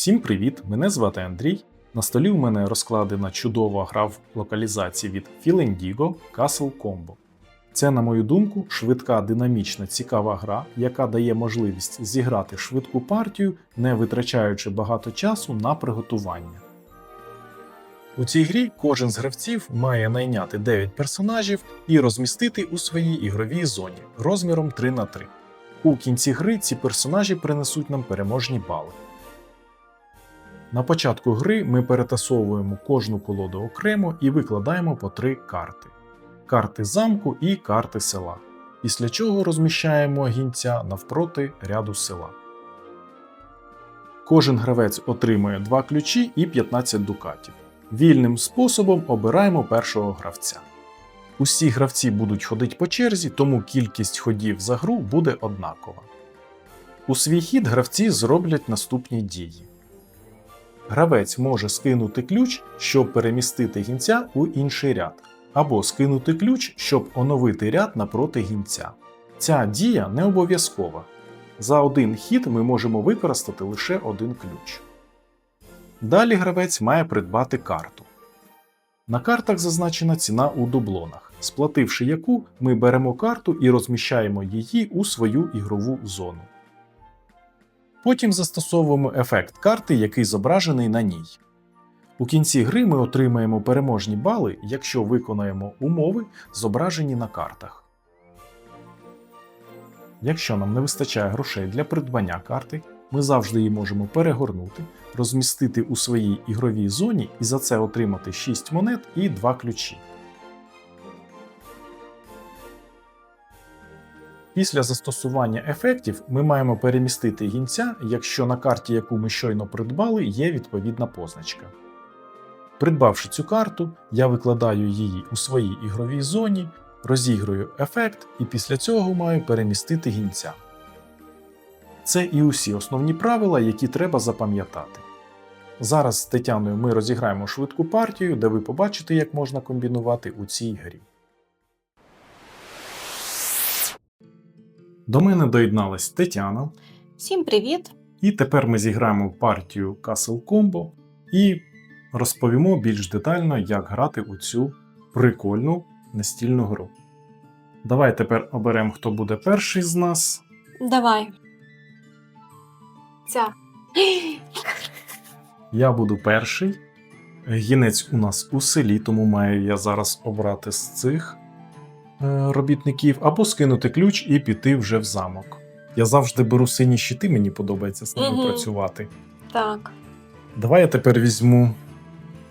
Всім привіт! Мене звати Андрій. На столі у мене розкладена чудова гра в локалізації від Philendigo Castle Combo. Це, на мою думку, швидка, динамічна, цікава гра, яка дає можливість зіграти швидку партію, не витрачаючи багато часу на приготування. У цій грі кожен з гравців має найняти 9 персонажів і розмістити у своїй ігровій зоні розміром 3 на 3 У кінці гри ці персонажі принесуть нам переможні бали. На початку гри ми перетасовуємо кожну колоду окремо і викладаємо по три карти: карти замку і карти села. Після чого розміщаємо гінця навпроти ряду села. Кожен гравець отримує 2 ключі і 15 дукатів. Вільним способом обираємо першого гравця. Усі гравці будуть ходити по черзі, тому кількість ходів за гру буде однакова. У свій хід гравці зроблять наступні дії. Гравець може скинути ключ, щоб перемістити гінця у інший ряд, або скинути ключ, щоб оновити ряд напроти гінця. Ця дія не обов'язкова. За один хід ми можемо використати лише один ключ. Далі гравець має придбати карту. На картах зазначена ціна у дублонах, сплативши яку ми беремо карту і розміщаємо її у свою ігрову зону. Потім застосовуємо ефект карти, який зображений на ній. У кінці гри ми отримаємо переможні бали, якщо виконаємо умови, зображені на картах. Якщо нам не вистачає грошей для придбання карти, ми завжди її можемо перегорнути, розмістити у своїй ігровій зоні і за це отримати 6 монет і 2 ключі. Після застосування ефектів ми маємо перемістити гінця, якщо на карті, яку ми щойно придбали, є відповідна позначка. Придбавши цю карту, я викладаю її у своїй ігровій зоні, розіграю ефект і після цього маю перемістити гінця. Це і усі основні правила, які треба запам'ятати. Зараз з Тетяною ми розіграємо швидку партію, де ви побачите, як можна комбінувати у цій грі. До мене доєдналась Тетяна, Всім привіт! і тепер ми зіграємо партію Castle Combo і розповімо більш детально, як грати у цю прикольну настільну гру. Давай тепер оберемо, хто буде перший з нас. Давай. Ця. Я буду перший. Гінець у нас у селі, тому маю я зараз обрати з цих робітників, або скинути ключ і піти вже в замок. Я завжди беру сині щити, мені подобається з ними Мгм. працювати. Так. Давай я тепер візьму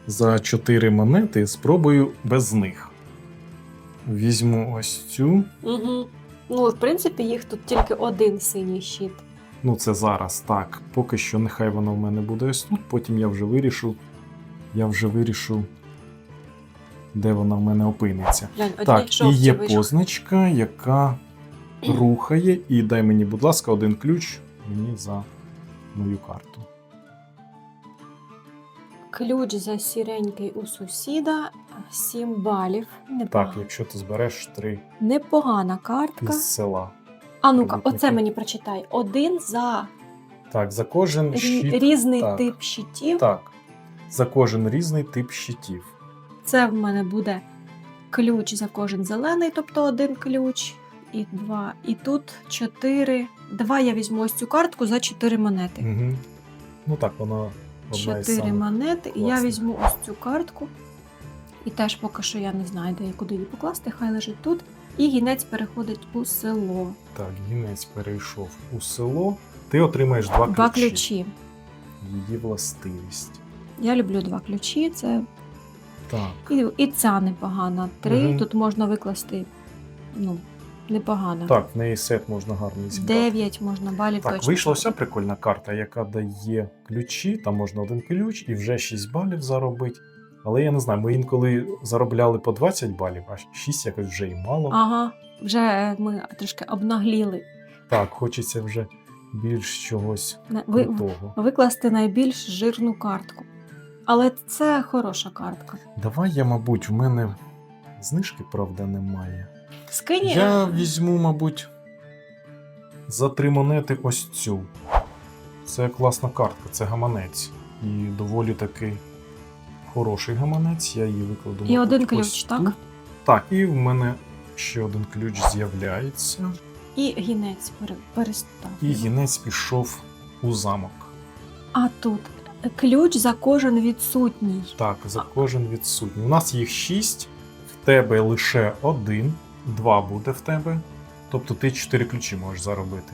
за 4 монети, спробую без них. Візьму ось цю. Угу. Ну, в принципі, їх тут тільки один синій щит. Ну, це зараз так. Поки що нехай вона в мене буде ось тут, потім я вже вирішу. Я вже вирішу, де вона в мене опиниться. Глянь, одні Так, і жовті є вийшли. позначка, яка рухає, і дай мені, будь ласка, один ключ мені за мою карту. Ключ за сіренький у сусіда, 7 балів. Так, якщо ти збереш три Непогана картка. із села. А ну-ка, робітники. оце мені прочитай. Один за Так, за кожен рі- щит. різний так. тип щитів. Так. За кожен різний тип щитів. Це в мене буде ключ за кожен зелений, тобто один ключ, і два. І тут чотири. Давай я візьму ось цю картку за чотири монети. Угу. Ну так, вона одна із Чотири самих. монети. І я класних. візьму ось цю картку. І теж поки що я не знаю, де і куди її покласти, хай лежить тут. І гінець переходить у село. Так, гінець перейшов у село. Ти отримаєш два, Два ключі. ключі. Її властивість. Я люблю два ключі. Це Так. і, і ця непогана. Три. Мгм. Тут можна викласти. Ну, непогано. Так, в неї сет можна гарно зібрати. Дев'ять можна балів Так, точно. вийшла ця прикольна карта, яка дає ключі, там можна один ключ і вже 6 балів заробити. Але я не знаю, ми інколи заробляли по 20 балів, а 6 якось вже і мало. Ага, вже ми трошки обнагліли. Так, хочеться вже більш чогось Ви, крутого. викласти найбільш жирну картку. Але це хороша картка. Давай я, мабуть, в мене знижки, правда, немає. Скинь. Я візьму, мабуть, за три монети ось цю. Це класна картка, це гаманець. І доволі таки хороший гаманець. Я її викладу. І один ось ключ, так? тут. Так, і в мене ще один ключ з'являється. І гінець пере- перестав. І гінець пішов у замок. А тут ключ за кожен відсутній. Так, за кожен відсутній. У нас їх шість, в тебе лише один, два буде в тебе. Тобто ти чотири ключі можеш заробити.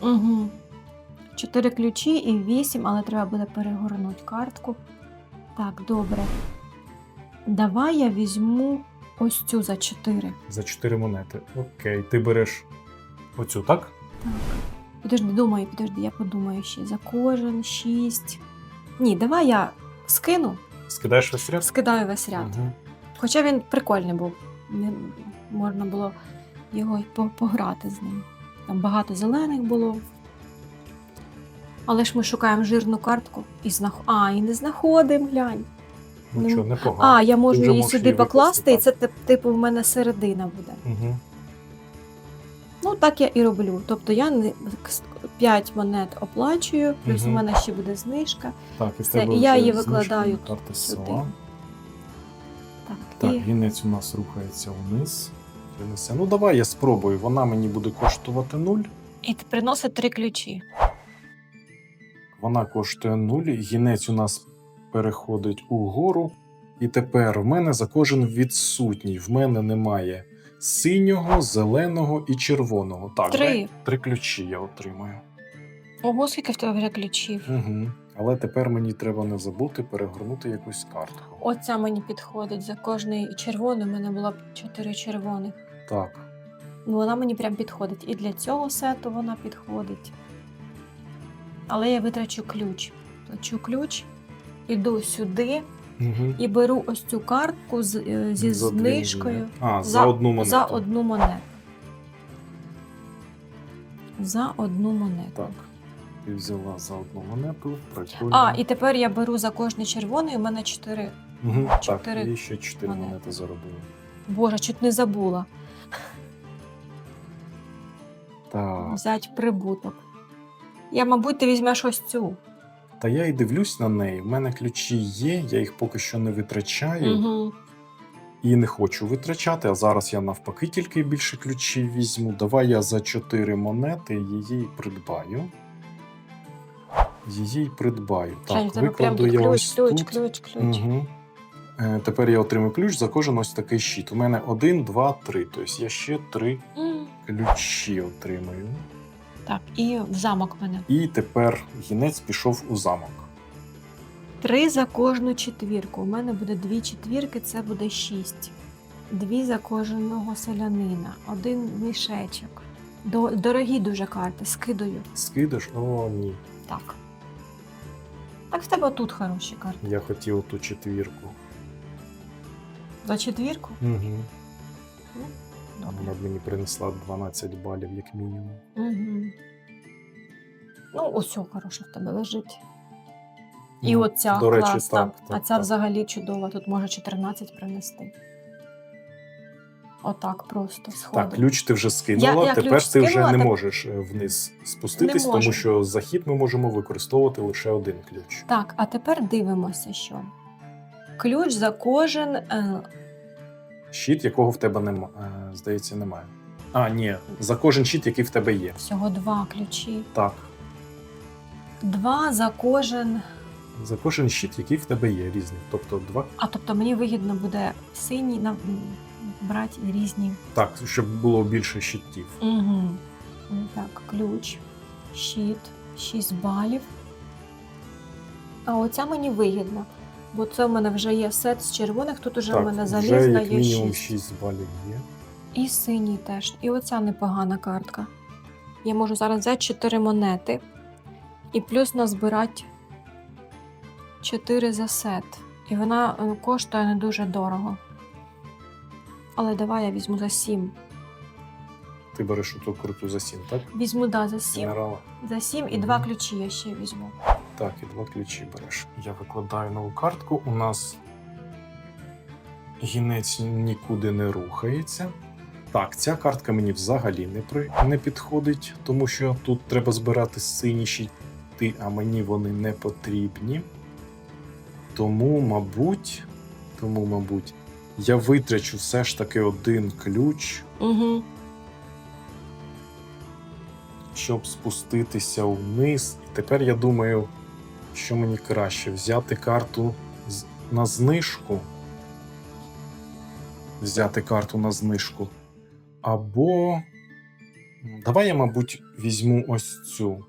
Угу. Чотири ключі і вісім, але треба буде перегорнути картку. Так, добре. Давай я візьму ось цю за чотири. За чотири монети. Окей, ти береш оцю, так? Так. Підожди, думаю, підожди, я подумаю ще. За кожен шість. Ні, давай я скину, Скидаєш весь ряд? скидаю весь ряд. Угу. Хоча він прикольний був. Не, можна було його й по- пограти з ним. Там багато зелених було. Але ж ми шукаємо жирну картку і знах... А, і не знаходимо, глянь. Ну Ну, непогано. А, я можу вже її можеш сюди її покласти, і це тип- типу в мене середина буде. Угу. Ну, так я і роблю. Тобто я не 5 монет оплачую, плюс Мгм. у мене ще буде знижка. Так, і в Все, тебе і я вже її знижка викладаю на карти сюди. села. Так, Так, і гінець у нас рухається вниз. Принесе. Ну давай я спробую. Вона мені буде коштувати 0. і ти приносить три ключі. Вона коштує 0. Гінець у нас переходить угору. І тепер в мене за кожен відсутній. В мене немає синього, зеленого і червоного. Так, Три. три ключі я отримаю. Ого, скільки в тебе вже ключів. Угу. Але тепер мені треба не забути перегорнути якусь картку. Оця мені підходить. За кожний червоний у мене було б чотири червоних. Так. Ну, вона мені прям підходить. І для цього сету вона підходить. Але я витрачу ключ. Плачу ключ, іду сюди Угу. і беру ось цю картку з, е, зі За знижкою. А, за, за- одну монету. за одну монету. За одну монету. Так. Ти взяла за одну монету. Прикольно. А, і тепер я беру за кожний червоний, у мене чотири. Угу. Так, і ще чотири монети. монети заробила. Боже, чуть не забула. Так. Взять прибуток. Я, мабуть, ти візьмеш ось цю. Та я і дивлюсь на неї. В мене ключі є, я їх поки що не витрачаю Угу. і не хочу витрачати. А зараз я навпаки тільки більше ключів візьму. Давай я за 4 монети її придбаю. Її придбаю. Так, в викладу я ключ, ось ключ, тут. ключ, ключ. Угу. Е, тепер я отримую ключ за кожен ось такий щит. У мене один, два, три. Тобто я ще три М. ключі отримаю. Так, і в замок мене. І тепер гінець пішов у замок. Три за кожну четвірку. У мене буде дві четвірки, це буде шість. Дві за кожного селянина, один мішечок. До, дорогі дуже карти, скидаю. Скидаш? О, ні. Так. Так в тебе тут хороші карти. Я хотів ту четвірку. За четвірку? Угу. Добре. Вона б мені принесла 12 балів, як мінімум. Угу. Ну, ось хороше в тебе лежить. І Ну, оця до речі, класна. так, так, а ця так. взагалі чудова. Тут може 14 принести. Отак просто сходить. Так, ключ ти вже скинула, Я- я тепер ти вже не так- можеш е, вниз спуститись, тому що за хід ми можемо використовувати лише один ключ. Так, а тепер дивимося, що ключ за кожен. Е, Щит, якого в тебе нема, е, здається, немає. А, ні, за кожен щит, який в тебе є. всього два ключі. Так, Два за кожен. за кожен щит, який в тебе є, різний. Тобто два. А тобто мені вигідно буде синій на, брати різні. Так, щоб було більше щитів. Угу. Так, ключ, щит, 6 балів. А оця мені вигідно. Бо це в мене вже є сет з червоних, тут уже так, в мене залізна є мінімум 6. 6 балів є. І синій теж. І оця непогана картка. Я можу зараз взяти 4 монети і плюс назбирати 4 за сет. І вона е, коштує не дуже дорого. Але давай я візьму за 7. Ти береш ту круту за 7, так? Візьму да, за 7. Генерала. За 7 і Мгм. два ключі я ще візьму. Так, і два ключі береш. Я викладаю нову картку. У нас гінець нікуди не рухається. Так, ця картка мені взагалі не, при... не підходить, тому що тут треба збирати сині щити. а мені вони не потрібні. Тому, мабуть, тому, мабуть, я витрачу все ж таки один ключ, Угу. щоб спуститися вниз. І тепер я думаю, що мені краще взяти карту на знижку. Взяти карту на знижку. Або. Давай я, мабуть, візьму ось цю.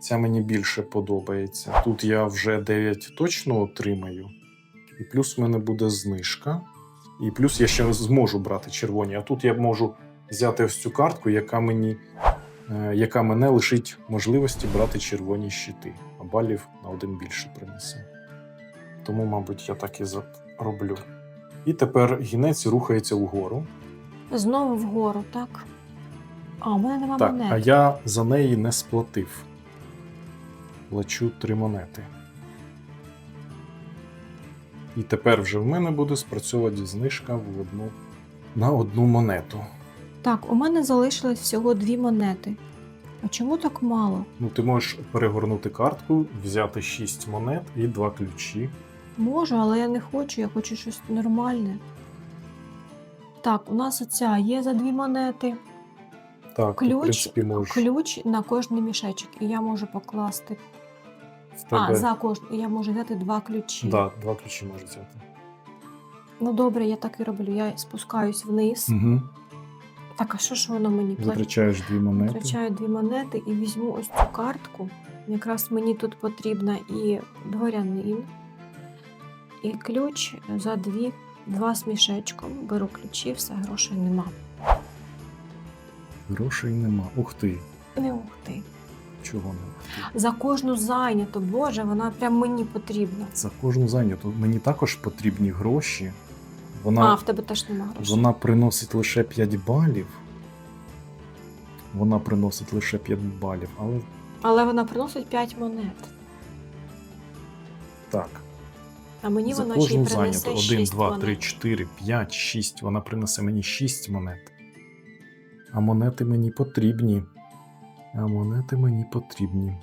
Ця мені більше подобається. Тут я вже 9 точно отримаю. І плюс в мене буде знижка. І плюс я ще зможу брати червоні. А тут я можу взяти ось цю картку, яка мені е, яка мене лишить можливості брати червоні щити, балів на один більше принесе. Тому, мабуть, я так і роблю. І тепер гінець рухається вгору. Знову вгору, так? А, у мене нема Так, монет. а я за неї не сплатив. Плачу три монети. І тепер вже в мене буде спрацьовувати знижка в одну, на одну монету. Так, у мене залишилось всього дві монети. А чому так мало? Ну, ти можеш перегорнути картку, взяти 6 монет і 2 ключі. Можу, але я не хочу, я хочу щось нормальне. Так, у нас оця є за дві монети. Так, ти, в Ключ, принципі, можеш ключ на кожний мішечок. І я можу покласти. А, за кожен. Я можу взяти два ключі. Да, два ключі можеш взяти. Ну добре, я так і роблю. Я спускаюсь вниз. Угу. Так, а що ж воно мені платить? Витрачаєш дві монети. Витрачаю дві монети і візьму ось цю картку. Якраз мені тут потрібна і дворянин, і ключ за дві, два з мішечком. Беру ключі, все, грошей нема. Грошей нема. Ух ти. Не ух ти. Чого не ух ти? За кожну зайняту, Боже, вона прям мені потрібна. За кожну зайняту. Мені також потрібні гроші. Вона, А, в тебе теж нема грошей. вона приносить лише 5 балів. Вона приносить лише 5 балів, але Але вона приносить 5 монет. так. А мені за вона ще й принесе 1, 6 2, монет. 3, 4, 5, 6. Вона принесе мені 6 монет. А монети мені потрібні. А монети мені потрібні.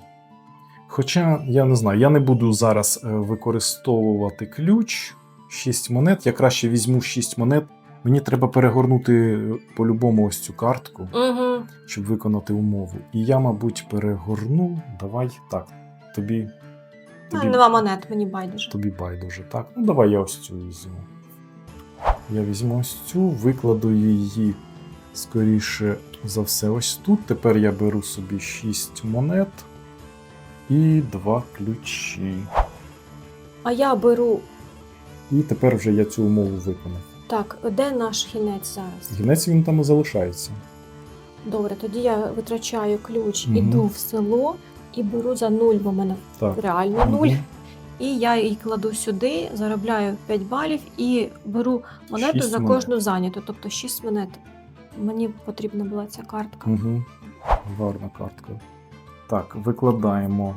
Хоча, я не знаю, я не буду зараз е, використовувати ключ 6 монет. Я краще візьму 6 монет. Мені треба перегорнути е, по-любому ось цю картку, Угу. щоб виконати умову. І я, мабуть, перегорну. Давай так. Тобі. А, нема монет, мені байдуже. Тобі байдуже, так? Ну давай я ось цю візьму. Я візьму ось цю, викладу її скоріше за все ось тут. Тепер я беру собі 6 монет і 2 ключі. А я беру. І тепер вже я цю умову виконав. Так, де наш кінець зараз? Гінець він там і залишається. Добре, тоді я витрачаю ключ, Мгм. іду в село і беру за нуль, бо в мене Так. реально нуль. Мгм. І я її кладу сюди, заробляю 5 балів і беру монету Шість за монет. кожну зайняту, тобто 6 монет. Мені потрібна була ця картка. Угу. Гарна картка. Так, викладаємо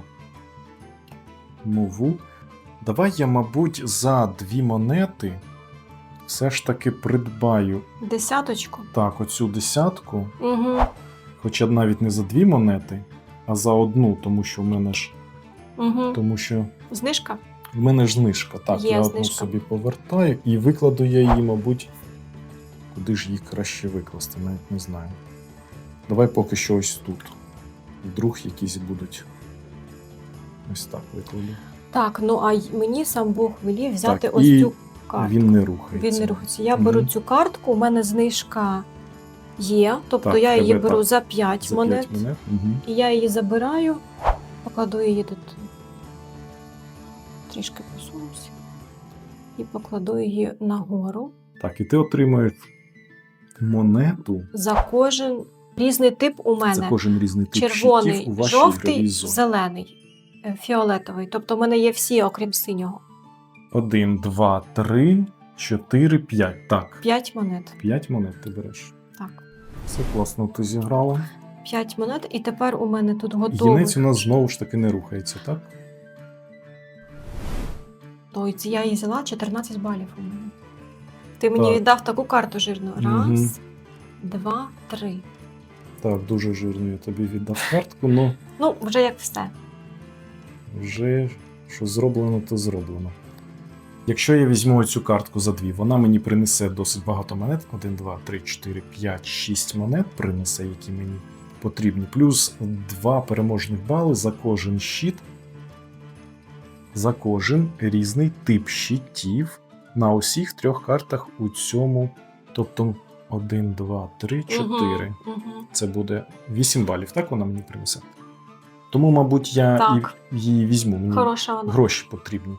нову. Давай я, мабуть, за дві монети все ж таки придбаю Десяточку. так, оцю десятку, Угу. хоча навіть не за дві монети, а за одну, тому що в мене ж, Угу. тому що Знижка? в мене ж знижка. Так, Є я одну знижка. собі повертаю і викладу я її, мабуть, куди ж її краще викласти, навіть не знаю. Давай поки що ось тут. Вдруг якісь будуть. Ось так викладу. Так, ну а й- мені сам Бог велів взяти Так, ось і цю картку. Він не рухається. Він не рухається. Я беру Мгм. цю картку, у мене знижка є, тобто Так, я її тебе беру так. за 5 За монет. 5 монет. Угу. І я її забираю, покладу її тут. Трішки посунуся. І покладу її нагору. Так, і ти отримуєш монету. За кожен різний тип у мене. За кожен різний тип Червоний, у вашій жовтий, зоні. зелений, фіолетовий. Тобто в мене є всі, окрім синього. Один, два, три, чотири, п'ять. Так. 5 монет. П'ять монет ти береш. Так. Все класно ти зіграла. 5 монет, і тепер у мене тут готовий. Гінець у нас знову ж таки не рухається, так? Тобто я її взяла 14 балів у мене. Ти мені Так. віддав таку карту жирну. Раз, Мгм. два, три. Так, дуже жирно я тобі віддав картку, ну Ну, вже як все. Вже що зроблено, то зроблено. Якщо я візьму цю картку за дві, вона мені принесе досить багато монет. 1, 2, 3, 4, 5, 6 монет принесе, які мені потрібні. Плюс 2 переможних бали за кожен щит, за кожен різний тип щитів на усіх трьох картах у цьому. Тобто 1, 2, 3, 4. Угу. Це буде 8 балів, так вона мені принесе. Тому, мабуть, я Так. її візьму. Мені Хороша вона. гроші потрібні.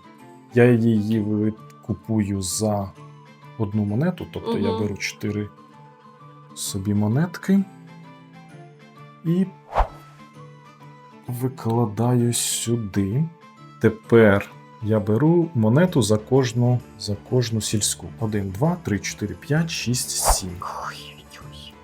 Я її купую за одну монету, тобто я беру 4 собі монетки і викладаю сюди. Тепер я беру монету за кожну, за кожну сільську. 1, 2, 3, 4, 5, 6, 7. Ой-ой-ой.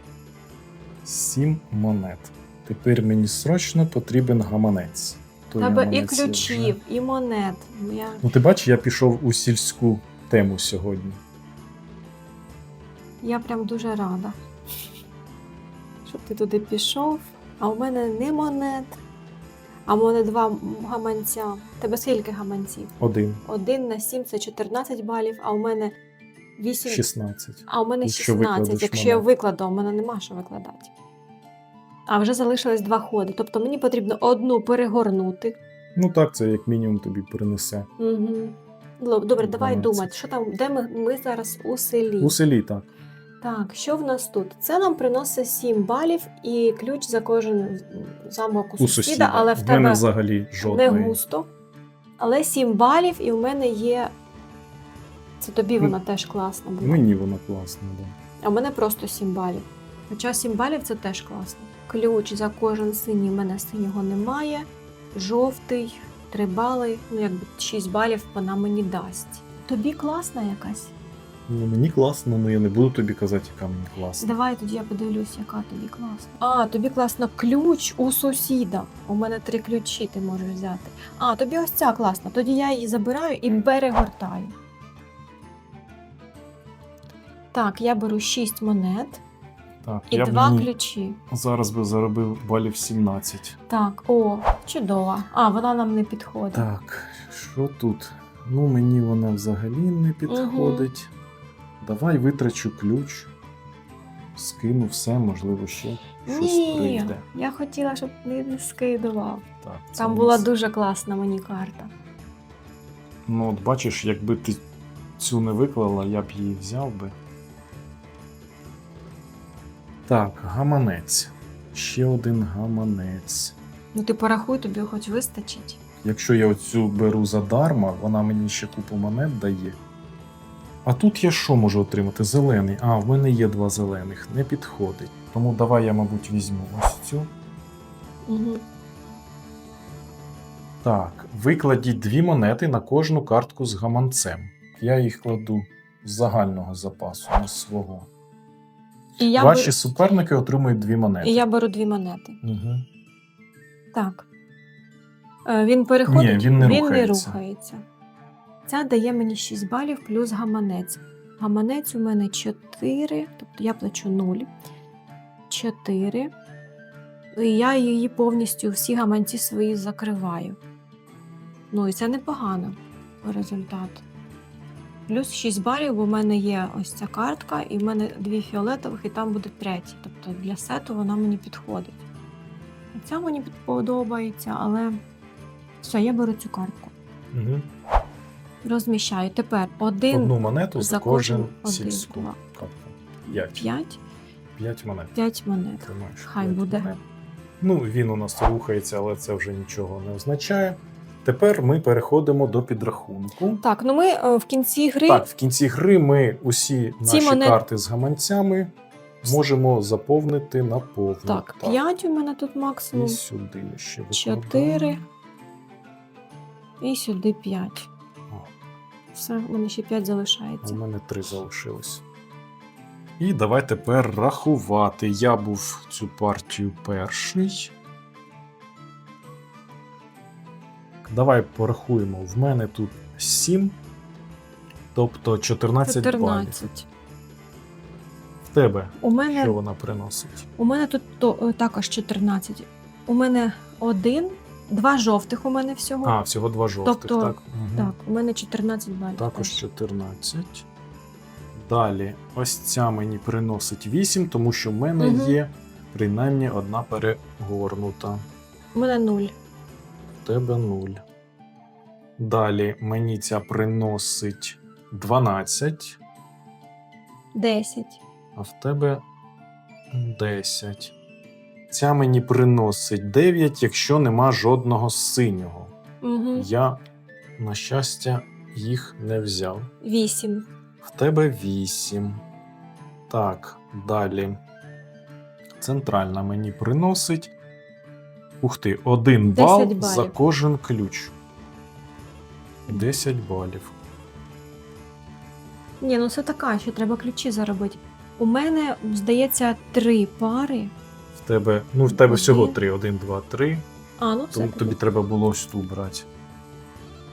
7 монет. Тепер мені срочно потрібен гаманець. То Тебе і гаманець я ключів, вже- і монет. Ну, Я... Ну, ти бачиш, я пішов у сільську тему сьогодні. я прям дуже рада, щоб ти туди пішов, а у мене не монет, а в мене два гаманця. Тебе скільки гаманців? Один, Один на сім це 14 балів, а у мене 8. 16. А у мене Якщо 16. викладеш Якщо я монет. викладу, у мене нема що викладати. А вже залишилось два ходи. Тобто мені потрібно одну перегорнути. Ну так, це як мінімум тобі принесе. Угу. Добре, давай 12. думати, що там, де ми, ми зараз у селі. У селі так. Так, що в нас тут? Це нам приносить 7 балів і ключ за кожен замок у У сусіда, сусіда. але в, в тебе мене взагалі не густо. Але 7 балів, і в мене є. Це тобі вона теж класна була. Мені воно класно, да. А в мене просто 7 балів. Хоча 7 балів це теж класно. Ключ за кожен синій, в мене синього немає. Жовтий, 3 бали, ну якби 6 балів вона мені дасть. Тобі класна якась? Ну, мені класно, але я не буду тобі казати, яка мені класна. Давай тоді я подивлюсь, яка тобі класна. А, тобі класно ключ у сусіда. У мене три ключі ти можеш взяти. А, тобі ось ця класна. Тоді я її забираю і перегортаю. Так, я беру 6 монет Так, і я б ключі. зараз би заробив балів 17. Так, о, чудово. А, вона нам не підходить. Так, що тут? Ну, мені вона взагалі не підходить. Давай витрачу ключ. Скину все, можливо, ще щось Ні, прийде. я хотіла, щоб ти не скидував. Так, Там у була дуже класна мені карта. Ну, от бачиш, якби ти цю не виклала, я б її взяв би. Так, гаманець. Ще один гаманець. Ну ти порахуй, тобі хоч вистачить. Якщо я оцю беру задарма, вона мені ще купу монет дає. А тут я що можу отримати? Зелений. А, в мене є два зелених, не підходить. Тому давай я, мабуть, візьму ось цю. Угу. Так, викладіть дві монети на кожну картку з гаманцем. Я їх кладу з загального запасу на свого. І я, Ваші бер- суперники отримують дві монети. і я беру дві монети. Угу. Так. Е, Він переходить, Ні, він не він рухається. рухається. Ця дає мені 6 балів плюс гаманець. Гаманець у мене 4, тобто я плачу 0. 4. І я її повністю всі гаманці свої закриваю. Ну і це непогано по результату. Плюс 6 балів, бо в мене є ось ця картка, і в мене дві фіолетових, і там буде третя. Тобто для сету вона мені підходить. Ця мені подобається, але все, я беру цю картку. Угу. Розміщаю. Тепер один, Одну монету за, кожен один, сільську картку. П'ять. п'ять, П'ять монет. п'ять монет. Тримаєш Хай п'ять буде. монет. Ну, він у нас рухається, але це вже нічого не означає. Тепер ми переходимо до підрахунку. Так, ну ми е, в кінці гри Так, в кінці гри ми усі Ці наші монет- карти з гаманцями можемо заповнити на повну. так, 5 у мене тут І максимум, сюди ще 4 і сюди 5. О. Все, у мене ще 5 залишається. У мене три залишилось. І давай тепер рахувати. Я був цю партію перший. Давай порахуємо. В мене тут 7, тобто 14, балів. В тебе У мене, що вона приносить? у мене тут то, е, також 14. У мене один два жовтих у мене всього. А, всього два жовтих, Тобто, так? Мгм. Так, у мене 14 балів. Також 14. Далі, ось ця мені приносить 8, тому що в мене Мгм. є принаймні одна перегорнута. У мене 0. Тебе 0. Далі мені ця приносить 12, 10. а в тебе 10. Ця мені приносить 9, якщо нема жодного синього. Угу. Я, на щастя, їх не взяв. 8. В тебе 8. Так, далі. Центральна мені приносить. Ух ти, один бал балів. за кожен ключ. 10 балів. Ні, ну це така, що треба ключі заробити. У мене, здається, три пари. В тебе, ну, в тебе всього Один. 3. 1, 2, 3. А, ну все. Тому тобі треба було ось ту брати.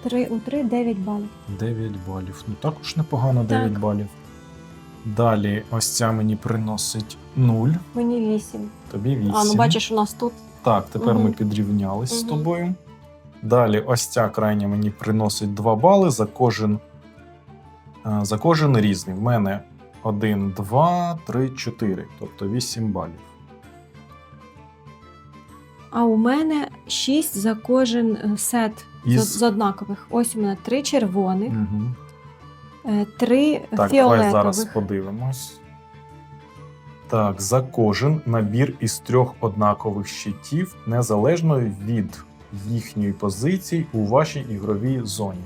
3, у 3 9 балів. 9 балів. Ну також непогано 9 Так. балів. Далі, ось ця мені приносить 0. Мені 8. Тобі 8. А, ну бачиш, у нас тут. Так, тепер ми Мгм. підрівнялись з тобою. Далі, ось ця крайня мені приносить 2 бали за кожен, е, за кожен різний. В мене 1, 2, 3, 4, тобто 8 балів. А у мене 6 за кожен е, сет Із- з однакових. Ось у мене 3 червоних, Угу. 3 Так, давай зараз подивимось. Так, за кожен набір із трьох однакових щитів, незалежно від їхньої позиції у вашій ігровій зоні.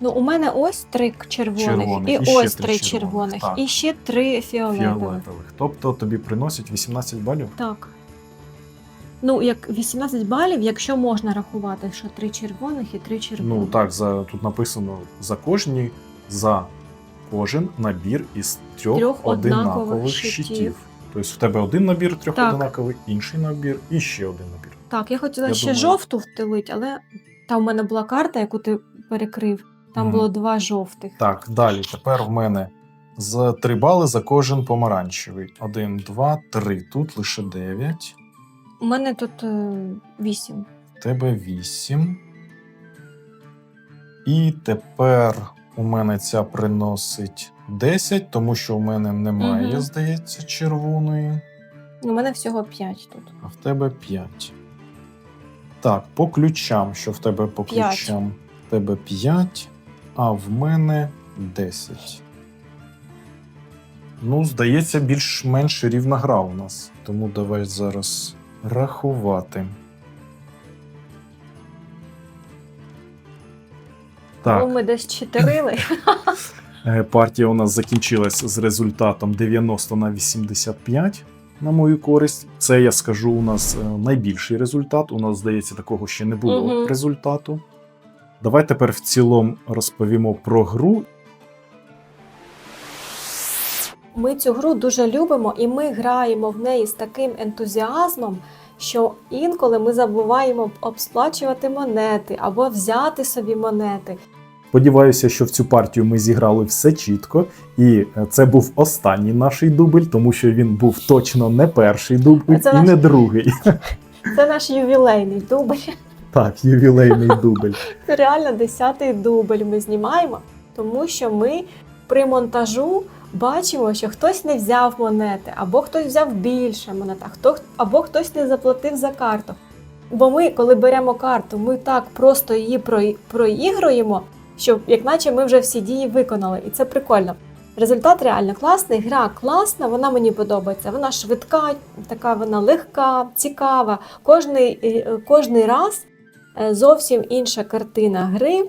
Ну, у мене ось 3 червоних, Червоних, і, і ось три червоних, червоних, і ще 3 фіолетових. Фіолетових. Тобто тобі приносять 18 балів? Так. Ну, як 18 балів, якщо можна рахувати, що 3 червоних і 3 червоних. Ну так, за тут написано за кожні за кожен набір із трьох, Трьох однакових, однакових щитів. Тобто в тебе один набір трьох Так. однаковий, інший набір і ще один набір. Так, я хотіла Я ще думаю- жовту втилить, але там у мене була карта, яку ти перекрив. Там Мгм. було два жовтих. Так, далі. Тепер в мене з 3 бали за кожен помаранчевий. Один, два, три. Тут лише 9. У мене тут 8. В тебе 8. І тепер у мене ця приносить 10, тому що у мене немає, Мгм. здається, червоної. У мене всього 5 тут. А в тебе 5. Так, по ключам, що в тебе по П'ять. ключам? В тебе 5, а в мене 10. Ну, здається, більш-менш рівна гра у нас. Тому давай зараз рахувати. Так, Ну, ми десь читерили. Е, Партія у нас закінчилась з результатом 90 на 85 на мою користь. Це я скажу у нас е, найбільший результат. У нас, здається, такого ще не було Мгм. результату. Давай тепер в цілому розповімо про гру. Ми цю гру дуже любимо і ми граємо в неї з таким ентузіазмом, що інколи ми забуваємо обсплачувати монети або взяти собі монети. Сподіваюся, що в цю партію ми зіграли все чітко, і е, це був останній наш дубль, тому що він був точно не перший дубль Це і наш- не другий. Це наш ювілейний дубль. Так, ювілейний дубль. Це реально десятий дубль ми знімаємо, тому що ми при монтажу бачимо, що хтось не взяв монети, або хтось взяв більше монет, а хто, або хтось не заплатив за карту. Бо ми, коли беремо карту, ми так просто її проігруємо, що як наче ми вже всі дії виконали, і це прикольно. Результат реально класний, гра класна, вона мені подобається. Вона швидка, така вона легка, цікава. Кожний, е, кожний раз е, зовсім інша картина гри.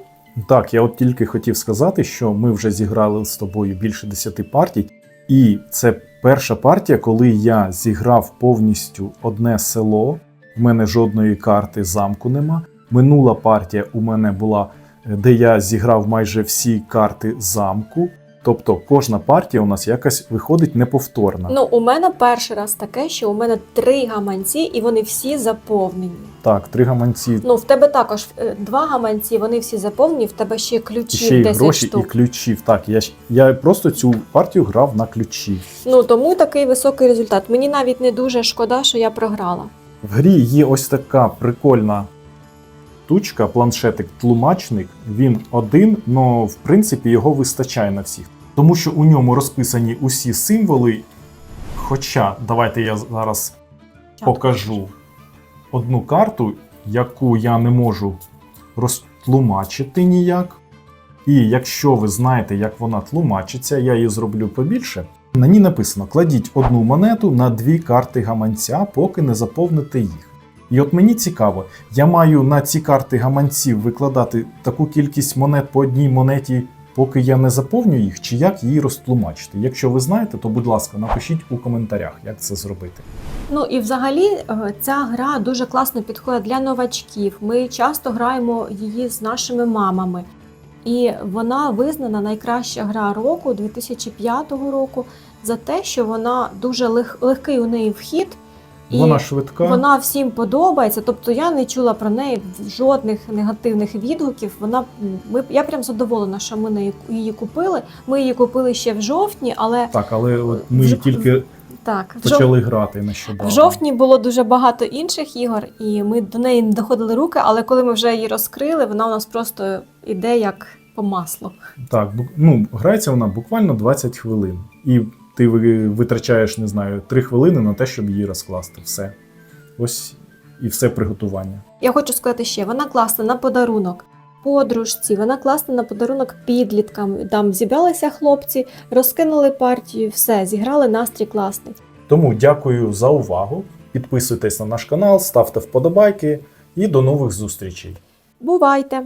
Так, я от тільки хотів сказати, що ми вже зіграли з тобою більше 10 партій, і це перша партія, коли я зіграв повністю одне село. В мене жодної карти замку нема. Минула партія у мене була, де я зіграв майже всі карти замку. Тобто кожна партія у нас якась виходить неповторна. Ну, у мене перший раз таке, що у мене три гаманці, і вони всі заповнені. Так, три гаманці, Ну, в тебе також е, два гаманці, вони всі заповнені, в тебе ще і ключі ще й 10 гроші, і штук. ключів. Так, я, я просто цю партію грав на ключі. Ну тому такий високий результат. Мені навіть не дуже шкода, що я програла. В грі є ось така прикольна штучка, планшетик тлумачник, він один, але в принципі його вистачає на всіх. Тому що у ньому розписані усі символи. Хоча, давайте я зараз покажу одну карту, яку я не можу розтлумачити ніяк. І якщо ви знаєте, як вона тлумачиться, я її зроблю побільше. На ній написано: кладіть одну монету на дві карти гаманця, поки не заповните їх. І от мені цікаво, я маю на ці карти гаманців викладати таку кількість монет по одній монеті, поки я не заповню їх, чи як її розтлумачити. Якщо ви знаєте, то будь ласка, напишіть у коментарях, як це зробити. Ну і взагалі е, ця гра дуже класно підходить для новачків. Ми часто граємо її з нашими мамами. І вона визнана найкраща гра року 2005 року за те, що вона дуже лег- легкий у неї вхід. І Вона швидка. вона всім подобається. Тобто я не чула про неї жодних негативних відгуків. Вона ми я прям задоволена, що ми неї- її купили. Ми її купили ще в жовтні, але Так, але от ми Вже- тільки так в жов- почали грати нещодавно. в жовтні було дуже багато інших ігор, і ми до неї не доходили руки, але коли ми вже її розкрили, вона у нас просто іде як по маслу. Так, ну, грається вона буквально 20 хвилин. І ти витрачаєш, не знаю, 3 хвилини на те, щоб її розкласти. Все. Ось і все приготування. Я хочу сказати ще, вона класна на подарунок. Подружці, вона класна на подарунок підліткам. Там зібралися хлопці, розкинули партію, все, зіграли настрій класний. Тому дякую за увагу. Підписуйтесь на наш канал, ставте вподобайки і до нових зустрічей. Бувайте!